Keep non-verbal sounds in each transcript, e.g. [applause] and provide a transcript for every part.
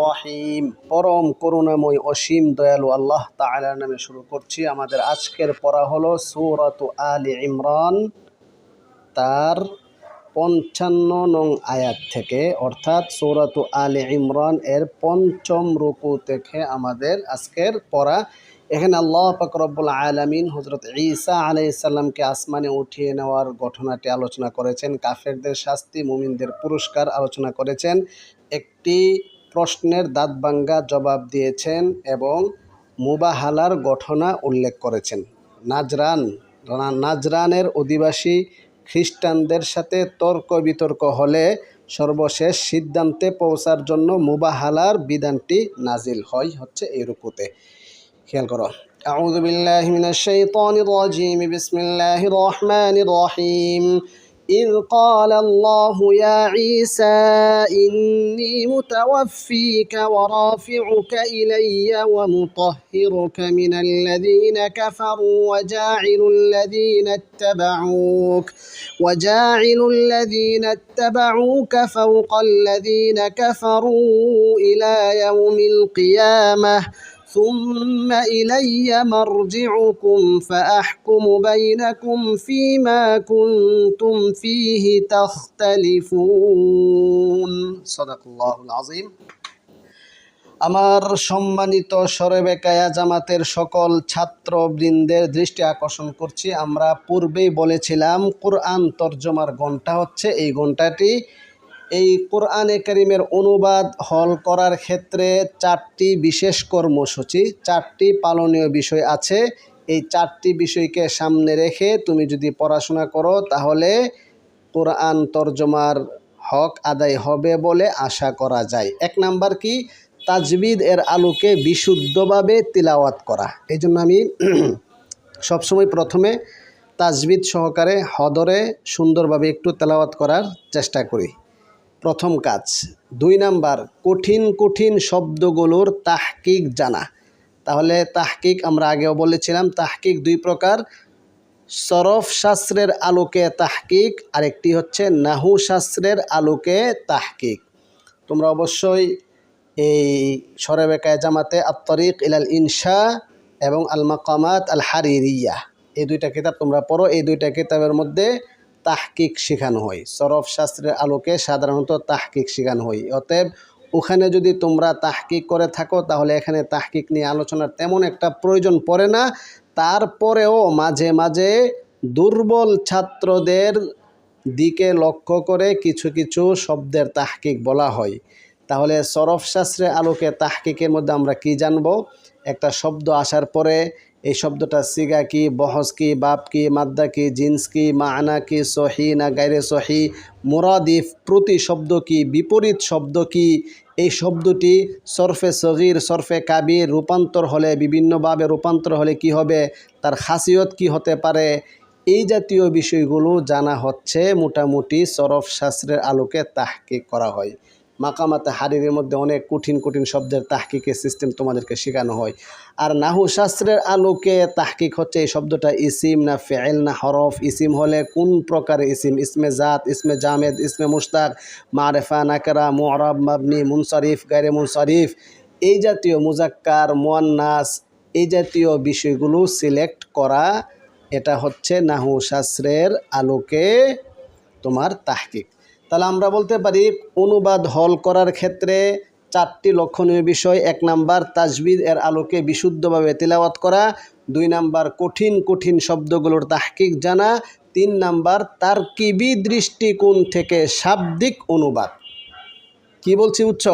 রহিম পরম করুণাময় অসীম দয়ালু আল্লাহ তাআলার নামে শুরু করছি আমাদের আজকের পড়া হলো সূরাত আলী ইমরান, তার পঞ্চান্ন নং আয়াত থেকে। অর্থাৎ সূরাত আলী ইমরান এর পঞ্চম রুকু থেকে আমাদের আজকের পড়া এখানে আল্লাহ পাক রব্বুল আলামিন হজরত ঈসা আলাইসাল্লামকে আসমানে উঠিয়ে নেওয়ার ঘটনাটি আলোচনা করেছেন। কাফেরদের শাস্তি, মুমিনদের পুরস্কার আলোচনা করেছেন। একটি প্রশ্নের দাঁতবাঙ্গা জবাব দিয়েছেন এবং মুবাহালার ঘটনা উল্লেখ করেছেন। নাজরান নাজরানের অধিবাসী খ্রিস্টানদের সাথে তর্ক বিতর্ক হলে সর্বশেষ সিদ্ধান্তে পৌঁছার জন্য মুবাহালার বিধানটি নাজিল হয় হচ্ছে এই রুকুতে। খেয়াল করো أعوذ بالله من الشيطان الرجيم بسم الله الرحمن الرحيم إذ قال الله يا عيسى إني متوفيك ورافعك إلي ومطهرك من الذين كفروا وجاعل الذين اتبعوك وجاعل الذين اتبعوك فوق الذين كفروا إلى يوم القيامة ثم إلي مرجعكم فأحكم بينكم فيما كنتم فيه تختلفون صدق الله العظيم আমার সম্মানিত সরেবেকায়া জামাতের সকল ছাত্রবৃন্দের দৃষ্টি আকর্ষণ করছি আমরা পূর্বেই বলেছিলাম কোরআন তর্জমার ঘন্টা হচ্ছে এই ঘন্টাটি এই কোরআনে করিমের অনুবাদ হল করার ক্ষেত্রে চারটি বিশেষ কর্মসূচি, চারটি পালনীয় বিষয় আছে। এই চারটি বিষয়কে সামনে রেখে তুমি যদি পড়াশোনা করো, তাহলে কোরআন তর্জমার হক আদায় হবে বলে আশা করা যায়। এক নাম্বার কি? তাজবিদ এর আলোকে বিশুদ্ধভাবে তিলাওয়াত করা। এই জন্য আমি [clears throat] সবসময় প্রথমে তাজবিদ সহকারে হদরে সুন্দরভাবে একটু তেলাওয়াত করার চেষ্টা করি। প্রথম কাজ। দুই নাম্বার, কঠিন কঠিন শব্দগুলোর তাহকিক জানা। তাহলে তাহকিক আমরা আগেও বলেছিলাম, তাহকিক দুই প্রকার। সরফ শাস্ত্রের আলোকে তাহকিক, আরেকটি হচ্ছে নাহু শাস্ত্রের আলোকে তাহকিক। তোমরা অবশ্যই এই সরেবেকায় জামাতে আত্তরিক ইলাল ইনশা এবং আল মাকামাত আল হারিরিয়া। এই দুইটা কিতাব তোমরা পড়ো, এই দুইটা কিতাবের মধ্যে তাহকিক শেখানো হয়। সরফ শাস্ত্রের আলোকে সাধারণত তাহকিক শেখানো হয়। অতএব, ওখানে যদি তোমরা তাহকিক করে থাকো, তাহলে এখানে তাহকিক নিয়ে আলোচনার তেমন একটা প্রয়োজন পড়ে না। তারপরেও মাঝে মাঝে দুর্বল ছাত্রদের দিকে লক্ষ্য করে কিছু কিছু শব্দের তাহকিক বলা হয়। তাহলে সরফ শাস্ত্রের আলোকে তাহকিকের মধ্যে আমরা কি জানব? একটা শব্দ আসার পরে এই শব্দটা সিগা কি, বহস কি, বাপ কি, মাদ্দা কি, জিন্স কি, মানা কি, সহি না গাইরে সহি মুরাদিফ প্রতি শব্দ কি, বিপরীত শব্দ কি? এই শব্দটি সরফে সগির, সরফে কাবির রূপান্তর হলে, বিভিন্নভাবে রূপান্তর হলে কি হবে? তার খাসিয়ত কি হতে পারে? এই জাতীয় বিষয়গুলো জানা হচ্ছে মোটামুটি সরফ শাস্ত্রের আলোকে তাহকিক করা হয়। মাকামাতে হারিরের মধ্যে অনেক কঠিন কঠিন শব্দের তাহকিকের সিস্টেম তোমাদেরকে শেখানো হয়। আর নাহু শাস্ত্রের আলোকে তাহকিক হচ্ছে এই শব্দটা ইসিম না ফেল না হরফ। ইসিম হলে কোন প্রকারের ইসিম? ইসমে জাত, ইসমে জামেদ, ইসমে মুস্তাক মারেফা, নাকরা মোয়ারব মাবনি, মুনসারিফ গাইরে মুনসারিফ। এই জাতীয় মুজাক্কার, মোয়ান্নাস, এই জাতীয় বিষয়গুলো সিলেক্ট করা এটা হচ্ছে নাহু শাস্ত্রের আলোকে তোমার তাহকিক। তাহলে আমরা বলতে পারি অনুবাদ হল করার ক্ষেত্রে চারটি লক্ষণীয় বিষয়। এক নাম্বার, তাজবিদ এর আলোকে বিশুদ্ধভাবে তেলাওয়াত করা। দুই নাম্বার, কঠিন কঠিন শব্দগুলোর তাহকিক জানা। তিন নাম্বার তার কিবি দৃষ্টিকোণ থেকে শাব্দিক অনুবাদ। কি বলছি উচ্চ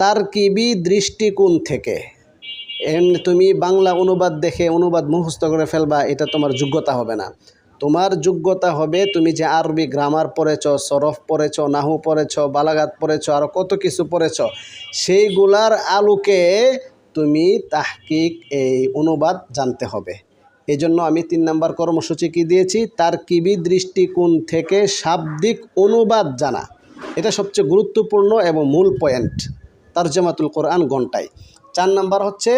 তার কিবি দৃষ্টিকোণ থেকে। এমনি তুমি বাংলা অনুবাদ দেখে অনুবাদ মুখস্থ করে ফেলবা, এটা তোমার যোগ্যতা হবে না। তোমার যোগ্যতা হবে তুমি যে আরবি গ্রামার পড়েছ, সরফ পড়েছ, নাহু পড়েছ, বালাগাত পড়েছ আরও কত কিছু পড়েছ, সেইগুলার আলোকে তুমি তাহকিক এই অনুবাদ জানতে হবে। এই জন্য আমি তিন নাম্বার কর্মসূচি কি দিয়েছি? তার কিবি দৃষ্টিকোণ থেকে শাব্দিক অনুবাদ জানা। এটা সবচেয়ে গুরুত্বপূর্ণ এবং মূল পয়েন্ট। তারজামাতুল কোরআন ঘন্টায়। চার নাম্বার হচ্ছে,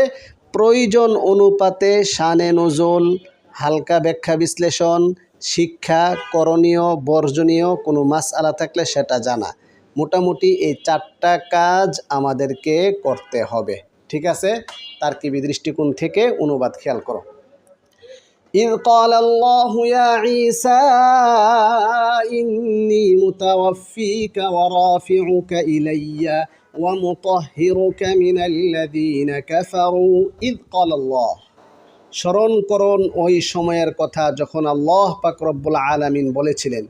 প্রয়োজন অনুপাতে শানে নজল হালকা ব্যাখ্যা বিশ্লেষণ শিক্ষা করণীয় বর্জনীয় কোনো মাস আলা থাকলে সেটা জানা মোটামুটি এই চারটা কাজ আমাদেরকে করতে হবে ঠিক আছে তার কি দৃষ্টিকোণ থেকে অনুবাদ খেয়াল করো إذ قال الله يا عيسى إني متوفيك ورافعك إلي ومطهرك من الذين كفروا إذ قال الله স্মরণ করুন ওই সময়ের কথা যখন আল্লাহ পাক রব্বুল আলামিন বলেছিলেন।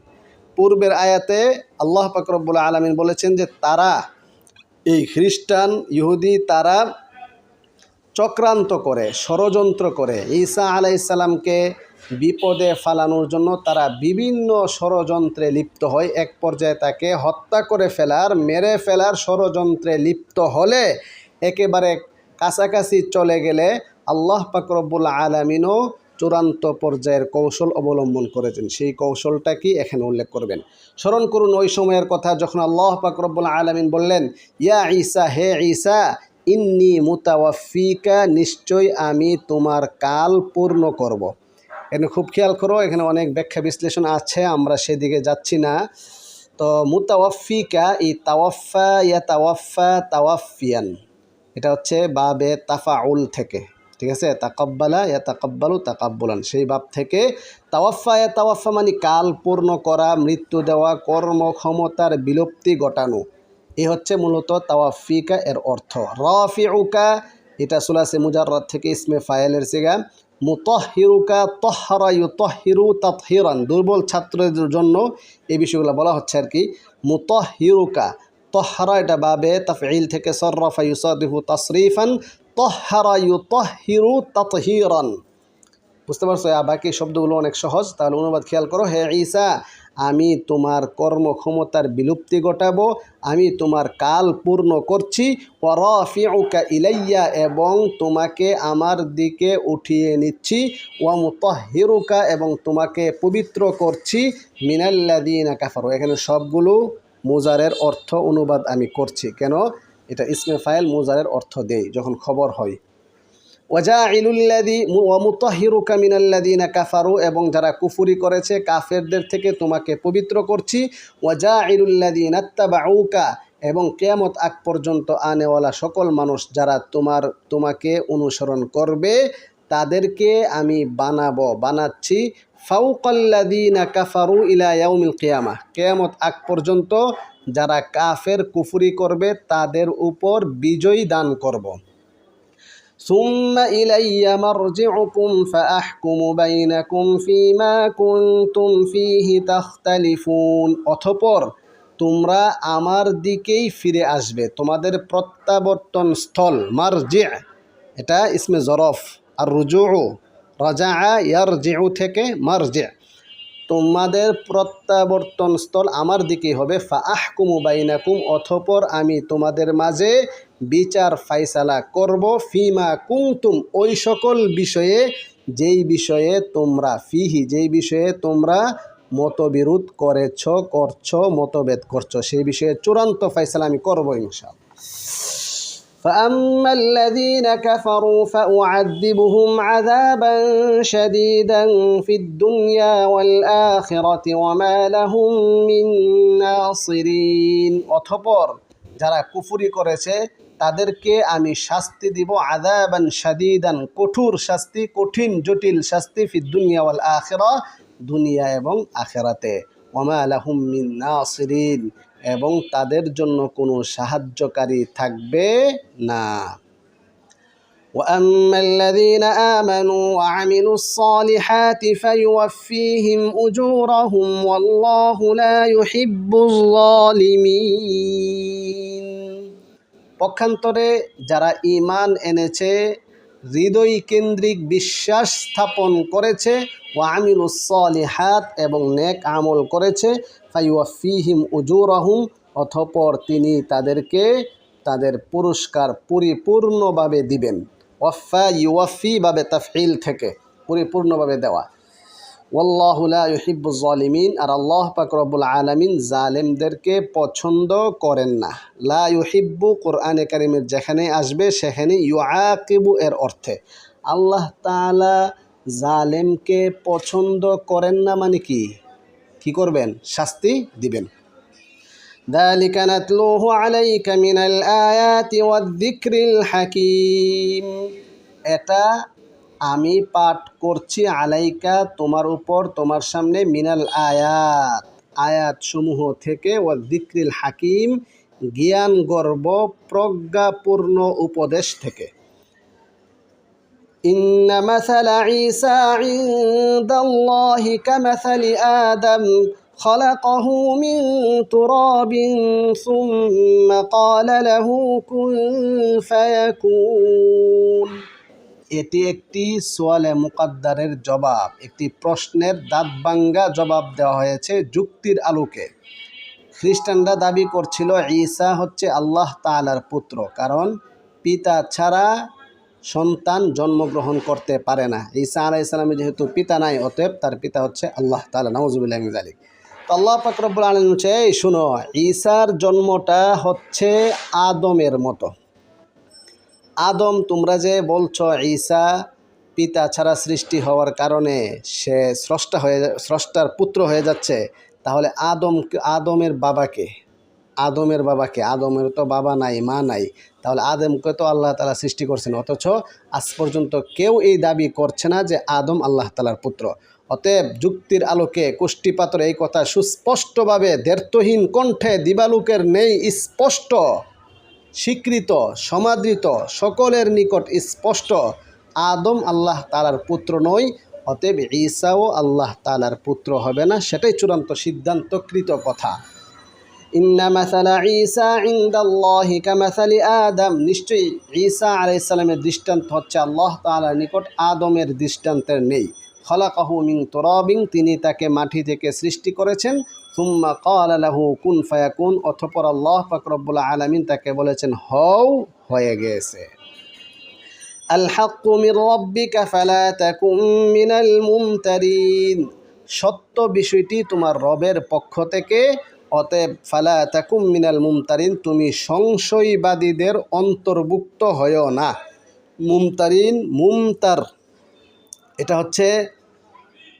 পূর্বের আয়াতে আল্লাহ পাক রব্বুল আলামিন বলেছেন যে, তারা, এই খ্রিস্টান, ইহুদি, তারা চক্রান্ত করে, ষড়যন্ত্র করে, ঈসা আলাইসাল্লামকে বিপদে ফালানোর জন্য তারা বিভিন্ন ষড়যন্ত্রে লিপ্ত হয়। এক পর্যায়ে তাকে হত্যা করে ফেলার, মেরে ফেলার ষড়যন্ত্রে লিপ্ত হলে একেবারে কাছাকাছি চলে গেলে আল্লাহ পাকরব্বুল আলমিনও চূড়ান্ত পর্যায়ের কৌশল অবলম্বন করেছেন। সেই কৌশলটা কি? এখানে উল্লেখ করবেন। স্মরণ করুন ওই সময়ের কথা যখন আল্লাহ পাকরব্বুল আলমিন বললেন, ইয়া ঈসা, হে ঈসা, ইন্নি মুতাওয়াফিকা নিশ্চয় আমি তোমার কাল পূর্ণ করব। এখানে খুব খেয়াল করো, এখানে অনেক ব্যাখ্যা বিশ্লেষণ আছে, আমরা সেদিকে যাচ্ছি না। তো মুতাওয়াফিকা ই তাওয়াফা ইয়া তাওয়াফা তাওয়াফিয়ান এটা হচ্ছে বাবে তাফাউল থেকে, ঠিক আছে? তাকাব্বালা ইয়া তাকাব্বালু তাকাব্বুলান। সেই বাপ থেকে তাওয়াফা ইয়া তাওয়াফা মানে কাল পূর্ণ করা, মৃত্যু দেওয়া কর্মক্ষমতার বিলুপ্তি ঘটানো। এ হচ্ছে মূলত তাওয়াফিকা এর অর্থ। রফিউকা, এটা সুলাসে মুজাররাত থেকে ইসমে ফায়েলের সিগা। মুতহিরুকা তহরা ইউতহিরু তৎহিরান দুর্বল ছাত্রদের জন্য এই বিষয়গুলো বলা হচ্ছে আর কি। মুতহিরুকা তহরা, এটা বাবে তাফইল থেকে সরফা ইউসাদিফু তসরিফান, তহরা ইউতহিরু তৎহিরান বুঝতে পারছ? বাকি শব্দগুলো অনেক সহজ, তাহলে অনুবাদ খেয়াল করো। হে ঈসা, আমি তোমার কর্মক্ষমতার বিলুপ্তি ঘটাবো, আমি তোমার কাল পূর্ণ করছি, ওয়ারফিউকা ইলাইয়া, এবং তোমাকে আমার দিকে উঠিয়ে নিচ্ছি ওয়ামুতহিরুকা এবং তোমাকে পবিত্র করছি মিনাল্লাদিনা কাফারু। এখানে সবগুলো মুজারের অর্থ অনুবাদ আমি করছি। কেন? এটা ইসমে ফাইল মোজারের অর্থ দেই, যখন খবর হয়। ওয়াজাইলুল্লাদি ওয়ামুতাহিরুকা মিনাল্লাদিনা কাফারু, এবং যারা কুফুরি করেছে, কাফেরদের থেকে তোমাকে পবিত্র করছি। ওয়াজাইলুল্লাদিন আত্তাবাউকা, এবং কেয়ামত আগ পর্যন্ত আনেওয়ালা সকল মানুষ যারা তোমার, তোমাকে অনুসরণ করবে, তাদেরকে আমি বানাবো, বানাচ্ছি। ফাউকাল্লাদিনা কাফারু ইলা ইয়াউমিল কেয়ামা কেয়ামত আগ পর্যন্ত যারা কাফের কুফুরি করবে, তাদের উপর বিজয়ী দান করব। সুম্মা ইলাইয়া মারজিউকুম ফাআহকুমু বাইনাকুম ফিমা কুনতুম ফিহি তাখতালিফুন। অতঃপর তোমরা আমার দিকেই ফিরে আসবে। তোমাদের প্রত্যাবর্তন স্থল মার মারজি, এটা ইসমে জরফ। আর রুজু রাজা ইয়ার জেউ থেকে মারজে। তোমাদের প্রত্যাবর্তন স্থল আমার দিকেই হবে। ফা আহকুমু বাইনাকুম অথপর আমি তোমাদের মাঝে বিচার ফাইসালা করব। ফিমা কুমতুম ওই সকল বিষয়ে, যেই বিষয়ে তোমরা ফিহি, যেই বিষয়ে তোমরা মতবিরোধ করেছ, করছ, মতভেদ করছ, সেই বিষয়ে চূড়ান্ত ফাইসালা আমি করব ইনশাআল্লাহ। فأما الذين كفروا فأعذبهم عذابا شديدا في الدنيا والآخرة وما لهم من ناصرين অথপর যারা কুফুরি করেছে তাদেরকে আমি শাস্তি দিব আদাবান শাদিদান কঠোর শাস্তি কঠিন জটিল শাস্তি ফি দুনিয়া ওয়াল আখেরা দুনিয়া এবং আখেরাতে ওমা আলাহুম মিন নাসিরিন এবং তাদের জন্য কোনো সাহায্যকারী থাকবে না وأما الذين آمنوا وعملوا الصالحات فيوفيهم أجورهم والله لا يحب الظالمين পক্ষান্তরে যারা ইমান এনেছে হৃদয় কেন্দ্রিক বিশ্বাস স্থাপন করেছে ও আমিলুসলিহাত এবং নেক আমল করেছে ফাইওয়াফিহিম উজুরাহুম অথপর তিনি তাদেরকে তাদের পুরস্কার পরিপূর্ণভাবে দিবেন। ওয়াফা ইউফি ভাবে তাফিল থেকে পরিপূর্ণভাবে দেওয়া। জালিমিন আর আল্লাহ পাক রব্বুল আলমিন জালেমদেরকে পছন্দ করেন না। লা কোরআনে কারিমের যেখানে আসবে সেখানে ইউআকিবু এর অর্থে। আল্লাহ তাআলা জালেমকে পছন্দ করেন না মানে কি? কি করবেন শাস্তি দিবেন ذلك نتلوه عليك من الآيات والذكر الحكيم এটা আমি পাঠ করছি আলাইকা তোমার উপর তোমার সামনে মিনাল আয়াত আয়াত সমূহ থেকে ও দিক্রিল হাকিম জ্ঞান গর্ব প্রজ্ঞাপূর্ণ উপদেশ থেকে إن مثل عيسى عند الله كمثل آدم خلقه من تراب ثم قال له كن فيكون এটি একটি সোয়ালে মুকাদ্দারের জবাব একটি প্রশ্নের দাঁতবাঙ্গা জবাব দেওয়া হয়েছে যুক্তির আলোকে খ্রিস্টানরা দাবি করছিল ঈসা হচ্ছে আল্লাহ তাআলার পুত্র কারণ পিতা ছাড়া সন্তান জন্মগ্রহণ করতে পারে না। ঈসা আলাহ ইসলামের যেহেতু পিতা নাই, অতএব তার পিতা হচ্ছে আল্লাহ তালা নওয়াজুবিল্লাহ জালিক তো আল্লাহ ফাকরবুল আলম হচ্ছে এই শুনো, ঈসার জন্মটা হচ্ছে আদমের মতো। আদম, তোমরা যে বলছো ঈসা পিতা ছাড়া সৃষ্টি হওয়ার কারণে সে স্রষ্টা হয়ে, স্রষ্টার পুত্র হয়ে যাচ্ছে, তাহলে আদম, আদমের বাবাকে আদমের বাবাকে, আদমের তো বাবা নাই, মা নাই, তাহলে আদমকে তো আল্লাহ তালা সৃষ্টি করছেন, অথচ আজ পর্যন্ত কেউ এই দাবি করছে না যে আদম আল্লাহ তালার পুত্র। অতএব যুক্তির আলোকে কুষ্টিপাতর এই কথা সুস্পষ্টভাবে দ্ব্যর্থহীন কণ্ঠে দিবালুকের নেই স্পষ্ট, স্বীকৃত, সমাদৃত, সকলের নিকট স্পষ্ট, আদম আল্লাহ তালার পুত্র নয়, অতএব ঈসাও আল্লাহ তালার পুত্র হবে না, সেটাই চূড়ান্ত সিদ্ধান্তকৃত কথা। ইন্না মাসালা ঈসা ইন্দাল্লাহি কামাসালি আদম নিশ্চয়ই ঈসা আলাইসালামের দৃষ্টান্ত হচ্ছে আল্লাহ তাআলার নিকট আদমের দৃষ্টান্তের নেই খলাকাহু মিন তোরাবিং তিনি তাকে মাটি থেকে সৃষ্টি করেছেন সুম্মা কাল আলাহু কুন ফায়াকুন অথপর আল্লাহ পাক রব্বুল আলামিন তাকে বলেছেন হও হয়ে গেছে الحق من ربك فلا تكن من الممترين সত্য বিষয়টি তোমার রবের পক্ষ থেকে অতএব ফালা তাকুম মিনাল মুমতারিন, তুমি সংশয়বাদীদের অন্তর্ভুক্ত হয়েও না। মুমতারিন, মুমতার, এটা হচ্ছে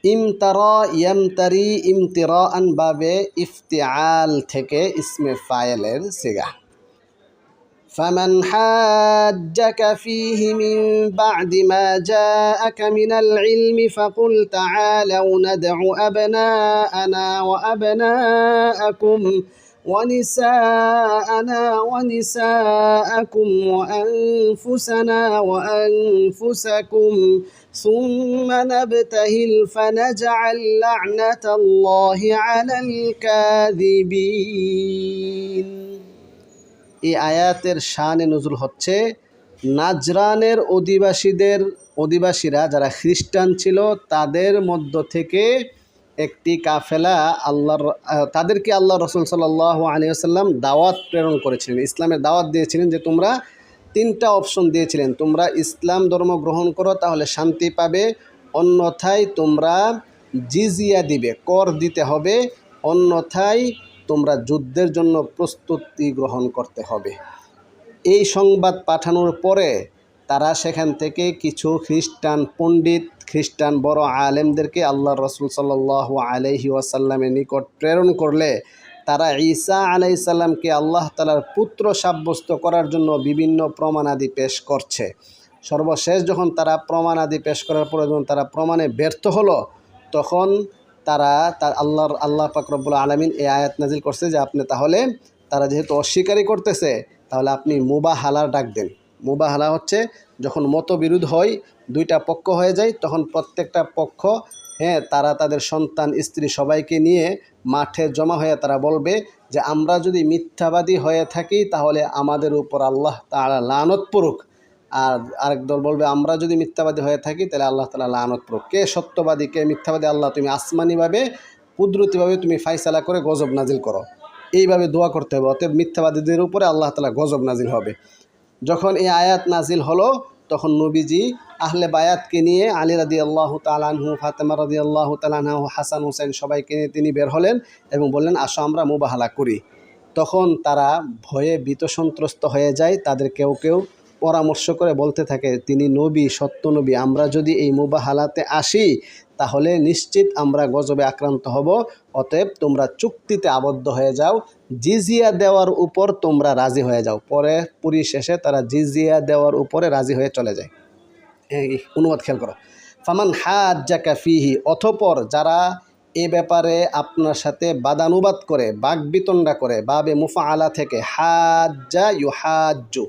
ইমতারা ইয়ামতারি ইমতিরা আন বাবে ইফতিয়াল থেকে ইসমে ফায়েলের সিগা। فمن حاجك فيه من بعد ما جاءك من العلم فقل تعالوا ندع أبناءنا وأبناءكم ونساءنا ونساءكم وأنفسنا وأنفسكم ثم نبتهل فنجعل لعنة الله على الكاذبين এই আয়াতের শানে নজরুল হচ্ছে, নাজরানের অধিবাসীদের, অধিবাসীরা যারা খ্রিস্টান ছিল, তাদের মধ্য থেকে একটি কাফেলা আল্লাহর, তাদেরকে আল্লাহ রসুল সাল্লাহ আলিয়াল্লাম দাওয়াত প্রেরণ করেছিলেন। ইসলামের দাওয়াত দিয়েছিলেন যে, তোমরা তিনটা অপশন দিয়েছিলেন। তোমরা ইসলাম ধর্ম গ্রহণ করো, তাহলে শান্তি পাবে। অন্যথায় তোমরা জিজিয়া দিবে, কর দিতে হবে। অন্যথায় তোমরা যুদ্ধের জন্য প্রস্তুতি গ্রহণ করতে হবে। এই সংবাদ পাঠানোর পরে তারা সেখান থেকে কিছু খ্রিস্টান পণ্ডিত, খ্রিস্টান বড় আলেমদেরকে আল্লাহ রসুল সাল্লাহ আলহি ওয়াসাল্লামের নিকট প্রেরণ করলে তারা ঈসা আলাইসাল্লামকে আল্লাহ তালার পুত্র সাব্যস্ত করার জন্য বিভিন্ন প্রমাণাদি পেশ করছে। সর্বশেষ যখন তারা প্রমাণাদি পেশ করার পরে যখন তারা প্রমাণে ব্যর্থ হলো, তখন তারা, তার আল্লাহর, আল্লাহ পাকরবুল আলমিন এই আয়াত নাজিল করছে যে আপনি তাহলে তারা যেহেতু অস্বীকারই করতেছে, তাহলে আপনি মুবাহালার ডাক দেন। মুবাহালা হচ্ছে যখন মতবিরোধ হয়, দুইটা পক্ষ হয়ে যায়, তখন প্রত্যেকটা পক্ষ হ্যাঁ তারা তাদের সন্তান, স্ত্রী সবাইকে নিয়ে মাঠে জমা হয়ে তারা বলবে যে, আমরা যদি মিথ্যাবাদী হয়ে থাকি, তাহলে আমাদের উপর আল্লাহ তারা লানত পড়ুক। আর আরেক দল বলবে, আমরা যদি মিথ্যাবাদী হয়ে থাকি, তাহলে আল্লাহ তালা লানত পড়ুক কে সত্যবাদী, কে মিথ্যাবাদী, আল্লাহ, তুমি আসমানিভাবে, কুদরতিভাবে তুমি ফাইসালা করে গজব নাজিল করো। এইভাবে দোয়া করতে হবে, অতএব মিথ্যাবাদীদের উপরে আল্লাহ তালা গজব নাজিল হবে। যখন এই আয়াত নাজিল হলো, তখন নবীজি আহলে বায়াতকে নিয়ে আলী রাদি আল্লাহ তালানহু ফাতেমা রাদি আল্লাহ তালানহু হাসান হুসেন সবাইকে নিয়ে তিনি বের হলেন এবং বললেন, আসো আমরা মুবাহালা করি। তখন তারা ভয়ে ভীত সন্ত্রস্ত হয়ে যায়, তাদের কেউ কেউ পরামর্শ করে বলতে থাকে, তিনি নবী, সত্য নবী, আমরা যদি এই মুবাহালাতে আসি, তাহলে নিশ্চিত আমরা গজবে আক্রান্ত হব। অতএব তোমরা চুক্তিতে আবদ্ধ হয়ে যাও, জিজিয়া দেওয়ার উপর তোমরা রাজি হয়ে যাও। পরে পুরী শেষে তারা জিজিয়া দেওয়ার উপরে রাজি হয়ে চলে যায়। অনুবাদ খেয়াল করো। ফামান হাজ্জাকা ফিহি অথপর যারা এ ব্যাপারে আপনার সাথে বাদানুবাদ করে বাগবিতণ্ডা করে, বাবে মুফা আলা থেকে, হাজ্জা ইউ হাজ্জু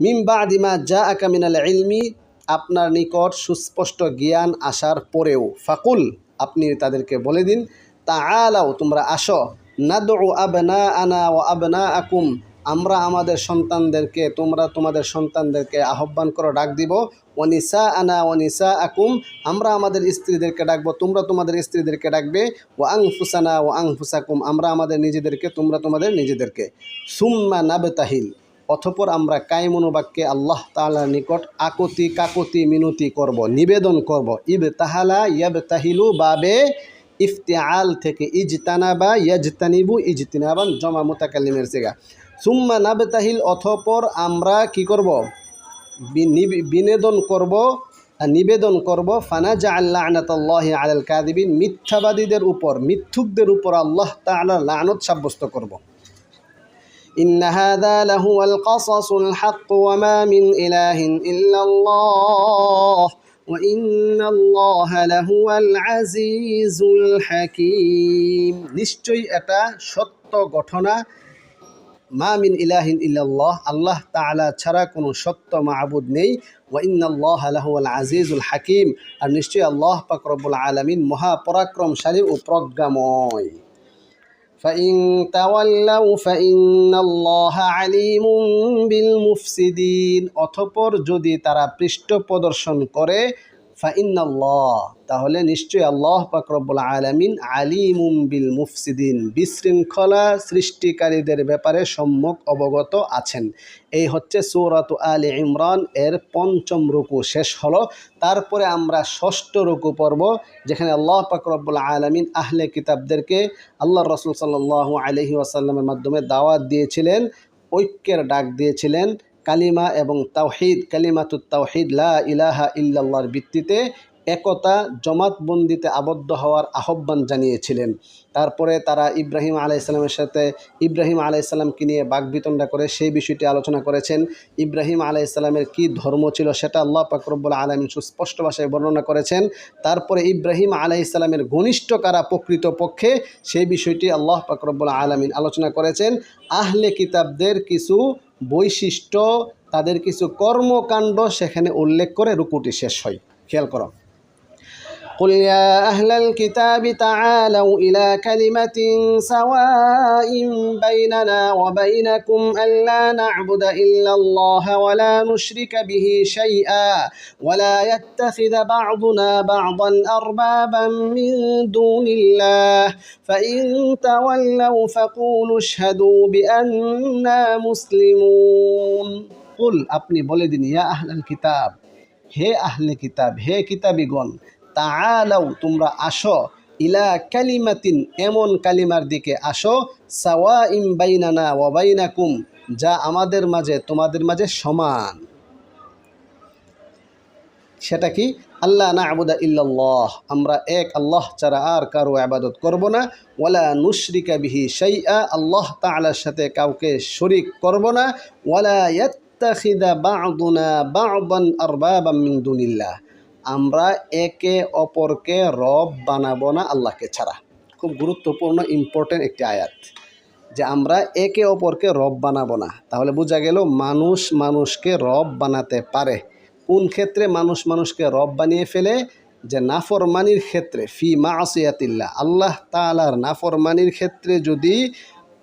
মিম বাদিমা যা আকামিনাল ইলমি, আপনার নিকট সুস্পষ্ট জ্ঞান আসার পরেও, ফাকুল, আপনি তাদেরকে বলে দিন তা আলাও তোমরা আসো নাদু আবনা আনা ও আবনা আকুম আমরা আমাদের সন্তানদেরকে, তোমরা তোমাদের সন্তানদেরকে আহ্বান করো, ডাক দিব ওনিসা আনা ওনিসা আকুম আমরা আমাদের স্ত্রীদেরকে ডাকবো, তোমরা তোমাদের স্ত্রীদেরকে ডাকবে ও আং ফুসানা ও আং ফুসাকুম আমরা আমাদের নিজেদেরকে, তোমরা তোমাদের নিজেদেরকে। সুম্মা নাবেতাহিল অথপর আমরা কায়মনোবাক্যে আল্লাহ তাআলার নিকট আকতি, কাকতি, মিনতি করব, নিবেদন করব। ইব তাহালা ইয়াব তাহিলু বাবে ইফতিয়াল থেকে ইজতানাবা, ইয়াজতানিবু ইজতিনাবান জমা মোতাকালিমের সেগা। সুম্মা নাব তাহিল অথপর আমরা কি করব? বিনোদন করব, আর নিবেদন করব ফানাজা আল্লাহ আনাতাল্লাহ আলাল কাদিবিন মিথ্যাবাদীদের উপর, মিথ্যুকদের উপর আল্লাহ তাআলা লানত সাব্যস্ত করব। إن هذا لهو القصص الحق وما من إله إلا الله وإن الله لهو العزيز الحكيم নিশ্চয়ই এটা সত্য ঘটনা মা মিন ইলাহিন ইল্লাল্লাহ আল্লাহ তাআলা ছাড়া কোনো সত্য মাহবুদ নেই ওয়া ইন্নাল্লাহ লাহুয়াল আজিজুল হাকিম আর নিশ্চয়ই আল্লাহ পাক রব্বুল আলামিন মহাপরাক্রমশালী ও প্রজ্ঞাময় فإن تولوا فإن الله عليم بالمفسدين অতঃপর যদি তারা পৃষ্ঠ প্রদর্শন করে ফাইন্নাল্লাহ, তাহলে নিশ্চয়ই আল্লাহ পাক রব্বুল আলামিন আলিমুম বিল মুফসিদিন, বিশৃঙ্খলা সৃষ্টিকারীদের ব্যাপারে সম্যক অবগত আছেন। এই হচ্ছে সৌরাত আলী ইমরান, এর পঞ্চম রুকু শেষ হলো। তারপরে আমরা ষষ্ঠ রুকু পর্ব যেখানে আল্লাহ পাক রব্বুল আলামিন আহলে কিতাবদেরকে আল্লাহ রসুল সাল্লাহ আলহি ওয়াসাল্লামের মাধ্যমে দাওয়াত দিয়েছিলেন, ঐক্যের ডাক দিয়েছিলেন কালিমা এবং তাওহিদ কালিমাতুত তাওহিদ লা ইলাহা ইল্লাল্লাহর ভিত্তিতে একতা জমাতবন্দিতে আবদ্ধ হওয়ার আহ্বান জানিয়েছিলেন। তারপরে তারা ইব্রাহিম আলাইসাল্লামের সাথে ইব্রাহিম আলাইসাল্লামকে নিয়ে বাগবিতণ্ডা করে সেই বিষয়টি আলোচনা করেছেন। ইব্রাহিম আলাইসাল্লামের কি ধর্ম ছিল সেটা আল্লাহ পাকরবুল আলমিন সুস্পষ্ট ভাষায় বর্ণনা করেছেন। তারপরে ইব্রাহিম আলাইসাল্লামের ঘনিষ্ঠ কারা প্রকৃত পক্ষে সেই বিষয়টি আল্লাহ পাকরবুল আলমিন আলোচনা করেছেন। আহলে কিতাবদের কিছু বৈশিষ্ট্য, তাদের কিছু কর্মকাণ্ড সেখানে উল্লেখ করে রুকুটি শেষ হয়। খেয়াল করো। قل يا أهل الكتاب تعالوا إلى كلمة سواء بيننا وبينكم ألا نعبد إلا الله ولا نشرك به شيئا ولا يتخذ بعضنا بعضا أربابا من دون الله فإن تولوا فقولوا اشهدوا بأننا مسلمون قل أبني بلدن يا أهل الكتاب হে আহলে কিতাব হে কিতাবিগণ তাআলাও তোমরা আসো ইলা কালিমাতিন, এমন কালিমার দিকে আসো সাওয়া ইম বাইনানা ওয়া বাইনাকুম, যা আমাদের মাঝে, তোমাদের মাঝে সমান। সেটা কি? আল্লাহ না আবুদা ইল্লাল্লাহ, আমরা এক আল্লাহ ছাড়া আর কারও আবাদত করব না। ওয়ালা নুশরিকা বিহি শাইআ, আল্লাহ তাআলার সাথে কাউকে শরিক করব না। ওয়ালা ইয়াত্তাখিদা বা'দুনা বা'দান আরবাবাম মিন দুনিল্লাহ। আমরা একে অপরকে রব বানাবো না আল্লাহকে ছাড়া। খুব গুরুত্বপূর্ণ ইম্পর্টেন্ট একটি আয়াত। যে আমরা একে অপরকে রব বানাবো না। তাহলে বোঝা গেল মানুষ মানুষকে রব বানাতে পারে। কোন ক্ষেত্রে মানুষ মানুষকে রব বানিয়ে ফেলে? যে নাফরমানির ক্ষেত্রে, ফি মা আসিয়াতিল্লা আল্লাহ তালার নাফরমানির ক্ষেত্রে যদি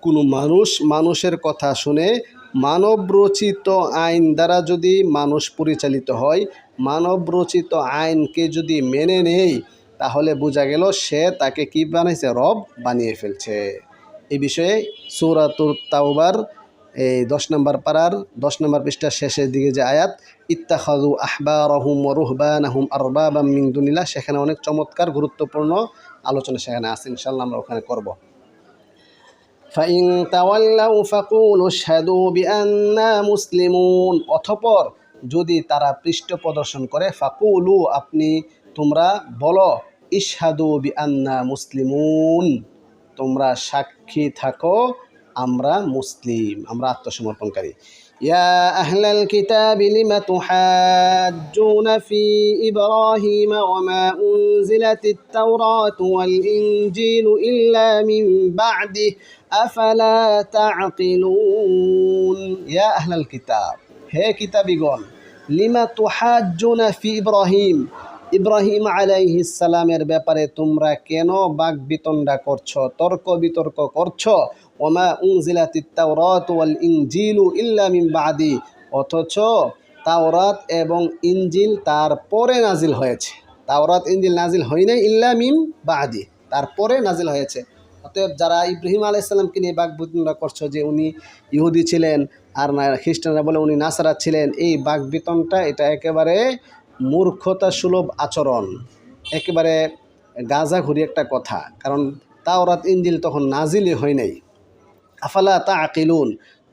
কোনো মানুষ মানুষের কথা শুনে মানবরচিত আইন দ্বারা যদি মানুষ পরিচালিত হয়, মানবরচিত আইনকে যদি মেনে নেই, তাহলে বোঝা গেল সে তাকে কি বানাইছে রব বানিয়ে ফেলছে। এই বিষয়ে সৌরাতুর তাওবার, এই দশ নম্বর পাড়ার দশ নম্বর পৃষ্ঠার শেষের দিকে যে আয়াত ইত্তাখাদু আহবা রহুম রুহবান আহুম আরবাবা মিন্দুনিলা সেখানে অনেক চমৎকার, গুরুত্বপূর্ণ আলোচনা সেখানে আছে ইনশাল্লাহ আমরা ওখানে করব। ফাইন তাওয়াল্লাউ ফাকুলু শাহাদু বিআন্না মুসলিমুন অতঃপর যদি তারা পৃষ্ঠ প্রদর্শন করে ফাকুলু আপনি তোমরা বলো ইশহাদু বিআন্না মুসলিমুন। তোমরা সাক্ষী থাকো, আমরা মুসলিম, আমরা আত্মসমর্পণকারী। ইয়া আহলাল কিতাব লিমা তুহাজ্জুনা ফি ইব্রাহিম ওয়া মা উনজিলাতিত তাওরাত ওয়াল ইনজিলু ইল্লা মিন বা'দি। আফালা তা'কিলুন ইয়া আহলাল কিতাব হে কিতাবীগণ লিমা তুহাজ্জুনা ফি ইব্রাহিম ইব্রাহিম আলাইহিস সালামের ব্যাপারে তোমরা কেন বাক বিতণ্ডা করছ? তর্ক বিতর্ক করছ? ওমা উনজিলাতিত তাওরাত ওয়াল ইনজিলু ইল্লা মিন বাদি অথচ তাওরাত এবং ইনজিল তারপরে নাজিল হয়েছে। তাওরাত, ইনজিল নাজিল হয় নাই ইল্লা মিন বাদি। তারপরে নাজিল হয়েছে। অতএব যারা ইব্রাহিম আলাইসাল্লামকে নিয়ে বাঘবিতণ্ডা করছ যে উনি ইহুদি ছিলেন আর না খ্রিস্টানরা বলে উনি নাসারা ছিলেন, এই বাঘবিতনটা এটা একেবারে মূর্খতা সুলভ আচরণ। একেবারে গাঁজা ঘুরি একটা কথা। কারণ তাওরাত ইঞ্জিল তখন নাজিলই হয় নাই। আফালা তা আকিলুন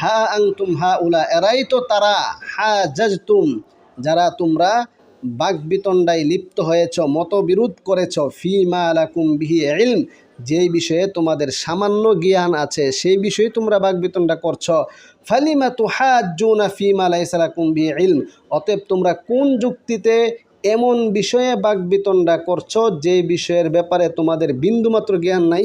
হা আংতুম হা উলা এরাই তো তারা, হা জাজতুম, যারা তোমরা বাগবিতণ্ডায় লিপ্ত হয়েছ, মতবিরোধ করেছ, ফি মা আলাকুম বিহি ইলম, যেই বিষয়ে তোমাদের সামান্য জ্ঞান আছে, সেই বিষয়ে তোমরা বাগবিতণ্ডা করছ। ফালিমা তুহাজ্জুনা ফি মা লাইসা লাকুম বিহি ইলম, অতএব তোমরা কোন যুক্তিতে এমন বিষয়ে বাগবিতণ্ডা করছ, যে বিষয়ের ব্যাপারে তোমাদের বিন্দুমাত্র জ্ঞান নাই?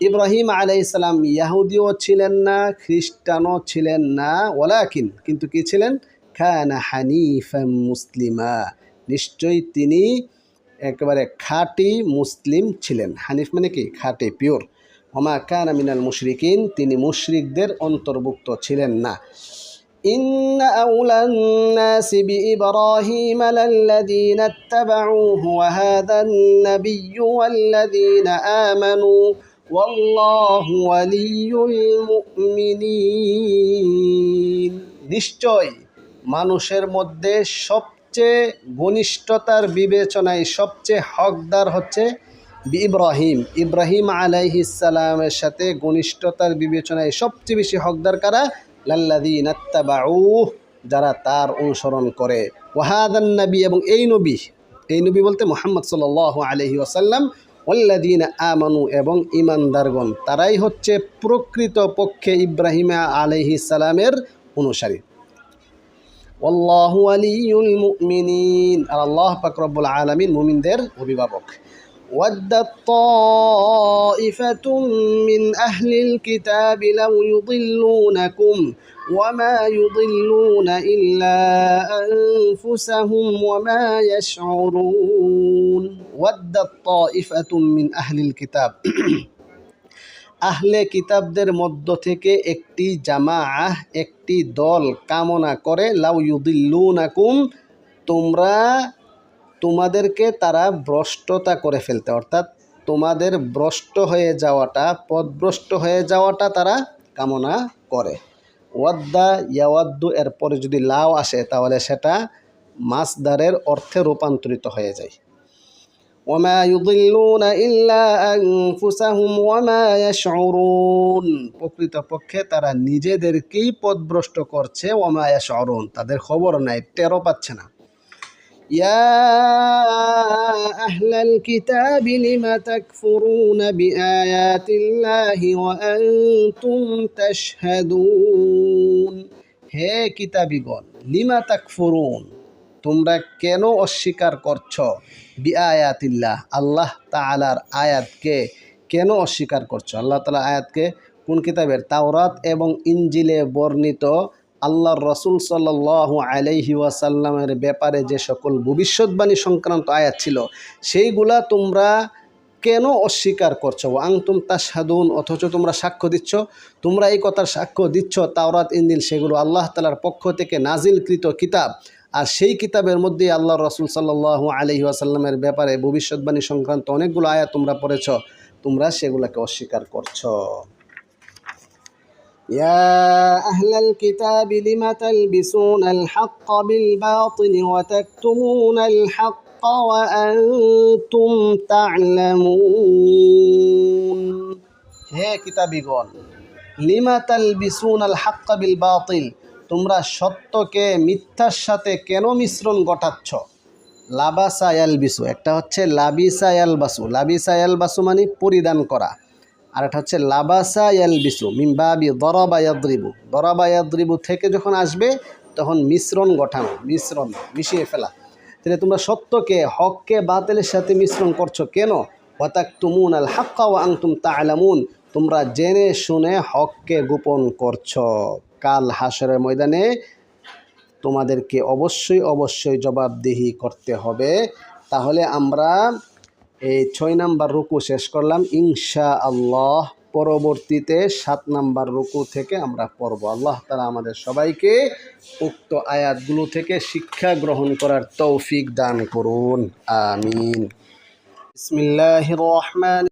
ইব্রাহিম আলাইসালাম ইয়াহুদিও ছিলেন না খ্রিস্টানও ছিলেন না ওলাকিন কিন্তু কি ছিলেন খানা হানিফাম মুসলিমা নিশ্চয়ই তিনি একেবারে খাঁটি মুসলিম ছিলেন হানিফ মানে কি খাঁটি পিওর ওমা কানা মিনাল মুশরিকিন তিনি মুশরিকদের অন্তর্ভুক্ত ছিলেন না إن أولى الناس بإبراهيم للذين اتبعوه وهذا النبي والذين آمنوا ওয়াল্লাহু আলিউল মুমিনিন। নিশ্চয় মানুষের মধ্যে সবচেয়ে ঘনিষ্ঠতার বিবেচনায় সবচেয়ে হকদার হচ্ছে ইব্রাহিম। ইব্রাহিম আলাইহিসালামের সাথে ঘনিষ্ঠতার বিবেচনায় সবচেয়ে বেশি হকদার কারা? লাল্লাদিন যারা তার অনুসরণ করে। ওয়াহাদান নবী এবং এই নবী এই নবী বলতে মোহাম্মদ সাল আলহি ওসাল্লাম ওল্লাদিন আমানু এবং ইমানদারগণ তারাই হচ্ছে প্রকৃত পক্ষে ইব্রাহিম আলহি সালামের অনুসারী والله ولي المؤمنين আর আল্লাহ পাক রব্বুল আলামিন মুমিনদের অভিভাবক ودت طائفة من أهل الكتاب لو يضلونكم وما يضلون إلا أنفسهم وما يشعرون ودت طائفة من أهل الكتاب [clears throat] আহলে কিতাবদের মধ্য থেকে একটি জামাআহ একটি দল কামনা করে লাউ ইউদিল্লুনাকুম তোমরা তোমাদেরকে তারা ভ্রষ্টতা করে ফেলতে অর্থাৎ তোমাদের ভ্রষ্ট হয়ে যাওয়াটা পদভ্রষ্ট হয়ে যাওয়াটা তারা কামনা করে ওয়াদ্দা ইয়াওয়াদ্দু, এরপরে যদি লাও আসে, তাহলে সেটা মাসদারের অর্থে রূপান্তরিত হয়ে যায়। প্রকৃতপক্ষে তারা নিজেদেরকেই পদভ্রষ্ট করছে, ওমা ইয়াশউরুন। তাদের খবর নাই টেরো পাচ্ছে না। يا أهل الكتاب لم تكفرون بآيات الله وأنتم تشهدون হে কিতাবিগণ লিমা তাকফুরুন তোমরা কেন অস্বীকার করছো বি আয়াতিল্লাহ আল্লাহ তালার আয়াতকে কেন অস্বীকার করছো আল্লাহ তালা আয়াতকে কোন কিতাবের তাওরাত এবং ইঞ্জিলে বর্ণিত আল্লাহর রসুল সাল্লাহ আলাইহি ওয়াসাল্লামের ব্যাপারে যে সকল ভবিষ্যৎবাণী সংক্রান্ত আয়াত ছিল, সেইগুলা তোমরা কেন অস্বীকার করছ? আংতুম তা সাধুন অথচ তোমরা সাক্ষ্য দিচ্ছ। তোমরা এই কথার সাক্ষ্য দিচ্ছ, তাওরাত ইন্দিল সেগুলো আল্লাহ তালার পক্ষ থেকে নাজিলকৃত কিতাব। আর সেই কিতাবের মধ্যে আল্লাহ রসুল সাল্লাহ আলহি আসাল্লামের ব্যাপারে ভবিষ্যৎবাণী সংক্রান্ত অনেকগুলো আয়া তোমরা পড়েছ। তোমরা সেগুলোকে অস্বীকার করছ। يا أهل الكتاب لم تلبسون الحق بالباطل وتكتمون الحق وأنتم تعلمون হে কিতাবিগণ লিমা তালবিসুন আল হাক্কা বিল বাতিল তোমরা সত্যকে মিথ্যার সাথে কেন মিশ্রণ ঘটাচ্ছ লাবাসা ইয়ালবিসু একটা হচ্ছে লাবিসা ইয়ালবাসু লাবিসা ইয়ালবাসু মানে পরিধান করা আর একটা হচ্ছে লাবাসা ইয়ালবিসু মিমবাবি দরাবা ইয়াদ্রিবু। দরাবা ইয়াদ্রিবু থেকে যখন আসবে, তখন মিশ্রণ গঠানো, মিশ্রণ মিশিয়ে ফেলা। তাহলে তোমরা সত্যকে, হককে, বাতিলের সাথে মিশ্রণ করছ কেন? ওয়াতাক তুমুন আল হাক্কা ওয়া আংতুম তা'লামুন তোমরা জেনে শুনে হককে গোপন করছ। কাল হাসরের ময়দানে তোমাদেরকে অবশ্যই অবশ্যই জবাবদিহি করতে হবে। তাহলে আমরা এই ছয় নাম্বার রুকু শেষ করলাম। ইনশা আল্লাহ পরবর্তীতে সাত নাম্বার রুকু থেকে আমরা পড়ব। আল্লাহ তালা আমাদের সবাইকে উক্ত আয়াতগুলো থেকে শিক্ষা গ্রহণ করার তৌফিক দান করুন। আমিন। বিসমিল্লাহ রহমান